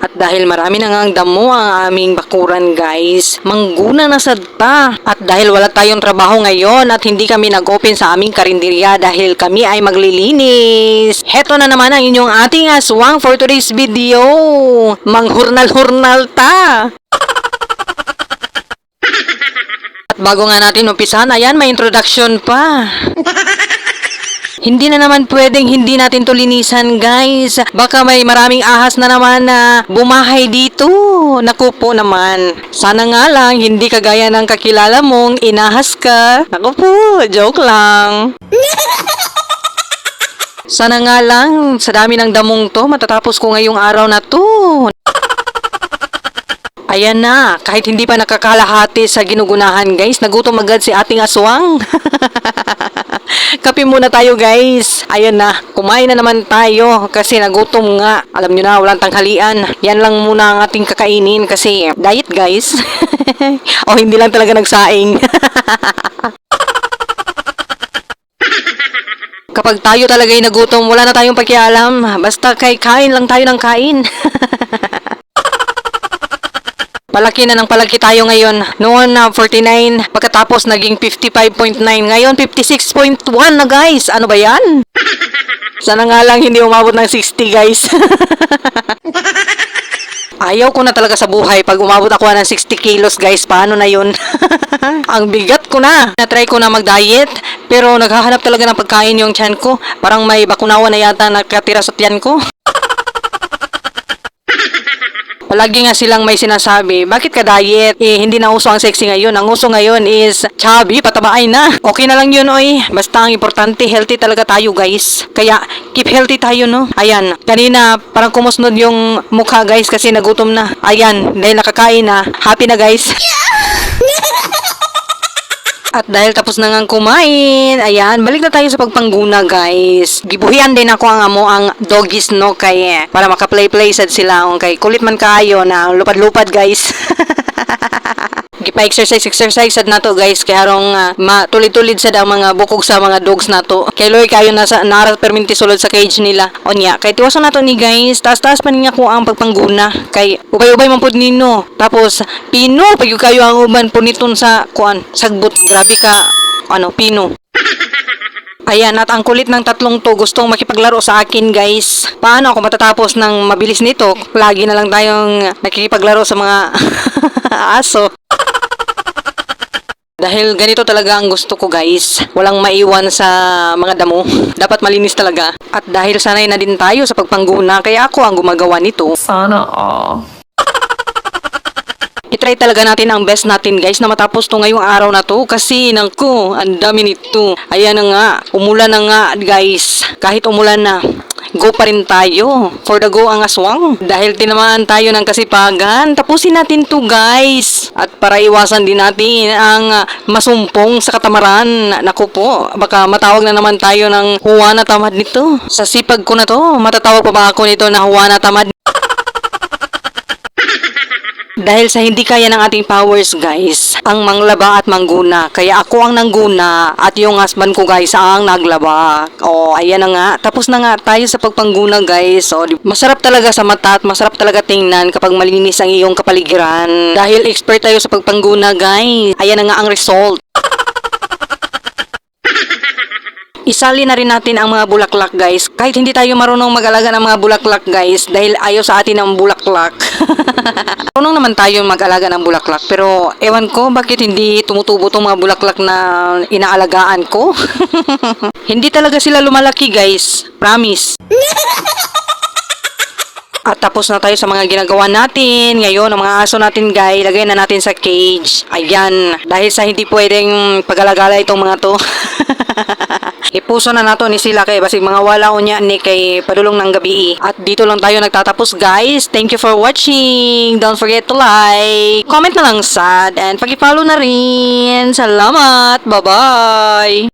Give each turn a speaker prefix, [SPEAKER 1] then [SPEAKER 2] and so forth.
[SPEAKER 1] At dahil marami na nga ang damo ang aming bakuran guys, mangguna na sad ta. At dahil wala tayong trabaho ngayon at hindi kami nag-open sa aming karinderya dahil kami ay maglilinis. Heto na naman ang inyong ating aswang for today's video. Manghurnal-hurnal ta. At bago nga natin umpisan, ayan, may introduction pa. Hindi na naman pwedeng hindi natin to linisan, guys. Baka may maraming ahas na naman na bumahay dito. Naku po naman. Sana nga lang, hindi kagaya ng kakilala mong inahas ka. Naku po, joke lang. Sana nga lang, sa dami ng damong to, matatapos ko ngayong araw na to. Ayan na, kahit hindi pa nakakalahati sa ginugunahan guys, nagutom agad si ating aswang. Kape muna tayo guys. Ayan na, kumain na naman tayo kasi nagutom nga. Alam nyo na, walang tanghalian. Yan lang muna ang ating kakainin kasi diet guys. o hindi lang talaga nagsaing. Kapag tayo talaga ay nagutom, wala na tayong pakialam. Basta kay kain lang tayo ng kain. Palaki na ng palaki tayo ngayon. Noon na 49, pagkatapos naging 55.9. Ngayon 56.1 na guys. Ano ba yan? Sana nga lang hindi umabot ng 60 guys. Ayaw ko na talaga sa buhay pag umabot ako ng 60 kilos guys. Paano na yun? Ang bigat ko na. Na-try ko na mag-diet pero naghahanap talaga ng pagkain yung tiyan ko. Parang may bakunawa na yata nakatira sa tiyan ko. Palagi nga silang may sinasabi, bakit ka diet? Eh, hindi na uso ang sexy ngayon. Ang uso ngayon is chubby, patabaay na. Okay na lang yun, oy. Basta ang importante, healthy talaga tayo, guys. Kaya, keep healthy tayo, no? Ayan, kanina, parang kumusnod yung mukha, guys, kasi nagutom na. Ayan, dahil nakakain na. Happy na, guys. At dahil tapos na nga kumain, ayan, balik na tayo sa pagpangguna, guys. Gibuhian din ako ang amo ang doggies no kay eh, para maka-play-play sad sila on kay kulit man kayo na lupad-lupad, guys. Gipa-exercise, exercise sad nato guys kay harong uh, matulid-tulid sad ang mga bukog sa mga dogs nato. Kay Loy kayo nasa nara perminti sulod sa cage nila. Onya, kay tiwason nato ni guys, taas-taas pa niya ko ang pagpangguna kay ubay-ubay man pud nino. Tapos pino pag kayo ang uban puniton sa kuan, sagbot. Grabe ka ano, pino. Ayan, at ang kulit ng tatlong to gustong makipaglaro sa akin guys. Paano ako matatapos ng mabilis nito? Lagi na lang tayong nakikipaglaro sa mga aso. Dahil ganito talaga ang gusto ko guys. Walang maiwan sa mga damo. Dapat malinis talaga. At dahil sanay na din tayo sa pagpangguna, kaya ako ang gumagawa nito.
[SPEAKER 2] Sana all.
[SPEAKER 1] I-try talaga natin ang best natin guys na matapos to ngayong araw na to kasi nangko, ang dami nito. Ayan na nga, umulan na nga guys. Kahit umulan na, go pa rin tayo. For the go ang aswang. Dahil tinamaan tayo ng kasipagan, tapusin natin to guys. At para iwasan din natin ang ah, masumpong sa katamaran. Naku po, baka matawag na naman tayo ng huwa na tamad nito. Sa sipag ko na to, matatawag pa ba ako nito na huwa na tamad dahil sa hindi kaya ng ating powers guys, ang manglaba at mangguna. Kaya ako ang nangguna at yung husband ko guys ang naglaba. O ayan na nga, tapos na nga tayo sa pagpangguna guys. O, di- masarap talaga sa mata at masarap talaga tingnan kapag malinis ang iyong kapaligiran. Dahil expert tayo sa pagpangguna guys. Ayan na nga ang result. Isali na rin natin ang mga bulaklak guys. Kahit hindi tayo marunong mag-alaga ng mga bulaklak guys dahil ayaw sa atin ang bulaklak. marunong naman tayo mag-alaga ng bulaklak pero ewan ko bakit hindi tumutubo tong mga bulaklak na inaalagaan ko. hindi talaga sila lumalaki guys. Promise. At tapos na tayo sa mga ginagawa natin. Ngayon, ang mga aso natin, guys, lagay na natin sa cage. Ayan. Dahil sa hindi pwedeng pagalagala itong mga to. Ipuso na nato ni sila kay basig mga wala unya ni kay padulong ng gabi. At dito lang tayo nagtatapos guys. Thank you for watching. Don't forget to like, comment na lang sad, and pag-follow na rin. Salamat. Bye-bye.